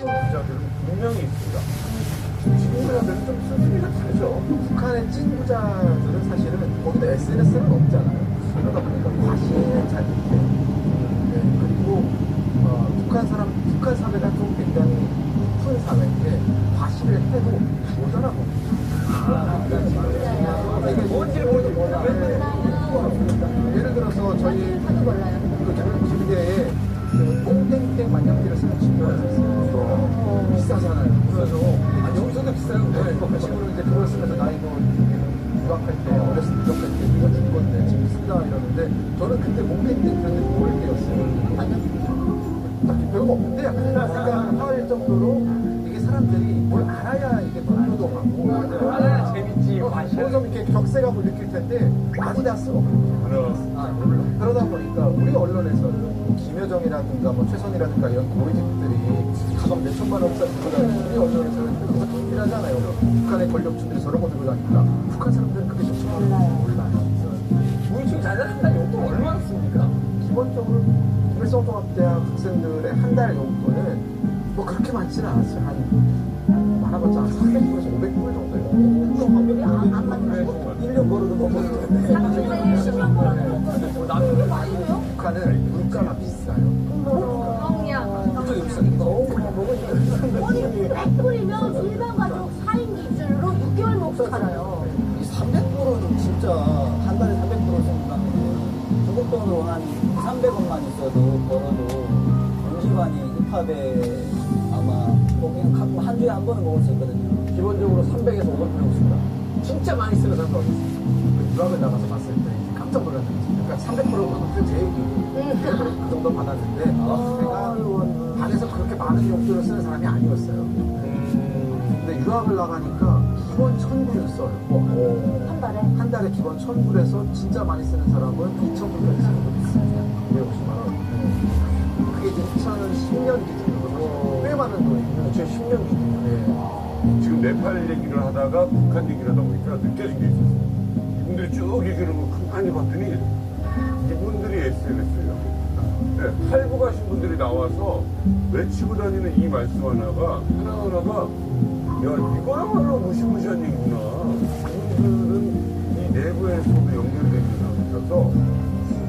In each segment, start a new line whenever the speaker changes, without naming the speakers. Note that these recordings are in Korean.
부자들은 분명히 있습니다. 찐 부자들은 좀 수준이 다르죠. 북한의 찐 부자들은 사실은 거기도 SNS는 없잖아요. 그러다 보니까 과시는 잘 못해요. 네, 그리고 어, 북한 사람, 북한 사회가 좀 굉장히 큰 사회인데 과시를 해도 못 알아봅니다. 이게 뭔지 모르도 몰라. 예를 들어서 저희. 그 지대에 그 똥땡땡 만년필을 쓰는 친구가 있었어요. 비싸요. 네, 그 친구는 이제 그걸 쓰면서 나이 뭐 유학할 때 어렸을 때 유학할 때 이거 줄 건데 지금 쓴다 이러는데 저는 그때 몽땡땡 그런데 모를 때였어요. 딱히 별거 없는데 약간 생각할 정도로 이게 사람들이 뭘 알아야 이게 더 효도하고
알아야 재밌지,
그래서 좀 이렇게 격세감을 느낄 텐데 아디다스 없고. 아, 몰라. 그러다 보니까 우리 언론에서는 뭐 김여정이라든가 뭐 최선이라든가 이런 고위직들이 가방 몇 천만 원짜리 우리 언론에서는 그거 준비하잖아요. 북한의 권력층들이 저런 거 들고 다니까 북한 사람들은 그게 몇 천만 원 몰라요.
우울증 잘 나간다는 용돈 얼마나 씁니까?
기본적으로 김일성종합대학 학생들의 한달 용돈은 뭐 그렇게 많지는 않았어요. 한 많아봤자 한 300불에서 500불 정도예요.
안, 안 맞는
1년 벌어도 뭐 먹었는데
당신은 10년 벌어도
남들
많이 해요?
북한은 물가가 비싸요.
6개월 먹고 살아요.
이 300불은 진짜 한 달에 300불을 생각하면 중국 돈으로 한 300원만 있어도 벌어도 온 집안이 힙합에 아마 뭐 그냥 가끔 한 주에 한 번은 먹을 수 있거든요.
기본적으로 300에서 500 정도 씁니다. 진짜 많이 쓰는 사람도?
그 유학을 나가서 봤을 때 깜짝 놀랐는 거지. 그러니까 300%가 그제 얘기. 그 정도 받았는데 제가 반에서 그렇게 많은 용돈을 쓰는 사람이 아니었어요. 근데 유학을 나가니까 기본 1000불을 써요.
한 달에.
한 달에 기본 1000불에서 진짜 많이 쓰는 사람은 2000불까지 쓰는 분 있어요. 250만 원. 그게 이제 2010년 기준으로 꽤 많은 돈이고 2010년 기준으로.
지금 네팔 얘기를 하다가 북한 얘기를 하다 보니까 느껴진 게 있었어요. 이분들이 쭉 얘기를 뭐 가만히 봤더니 이분들이 SNS예요. 네, 탈북 가신 분들이 나와서 외치고 다니는 이 말씀 하나가 하나하나가 야 이거야말로 무시무시한 얘기구나. 이분들은 이 내부에서도 연결되는 사람이라서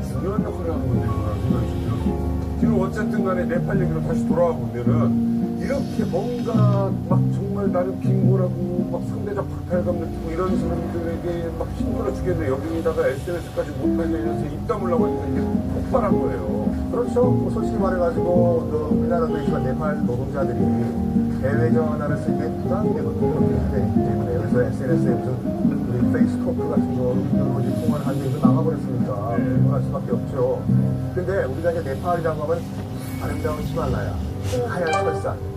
중요한 역할을 하는 분들이구나 생각이 들었어요. 지금 어쨌든 간에 네팔 얘기로 다시 돌아와 보면은 이렇게 뭔가 막 정말 나는 빈곤하고 막 상대적 박탈감 느끼고 이런 사람들에게 막 힘들어 죽겠네 여기다가 SNS까지 못하게 해서 입 다물라고 이게 폭발한 거예요.
그렇죠. 뭐 솔직히 말해가지고 그 우리나라도 있지만 네팔 노동자들이 해외 전화를 쓸때 부담이 되거든요. 그렇기 때문에 그래서 SNS에 무슨 우리 페이스토크 같은 거 이런 통화를 하는데 이거 나가버렸으니까
네.
불편할 수밖에 없죠. 근데 우리가 이제 네팔이라고 하면 아름다운 히말라야, 하얀 설산,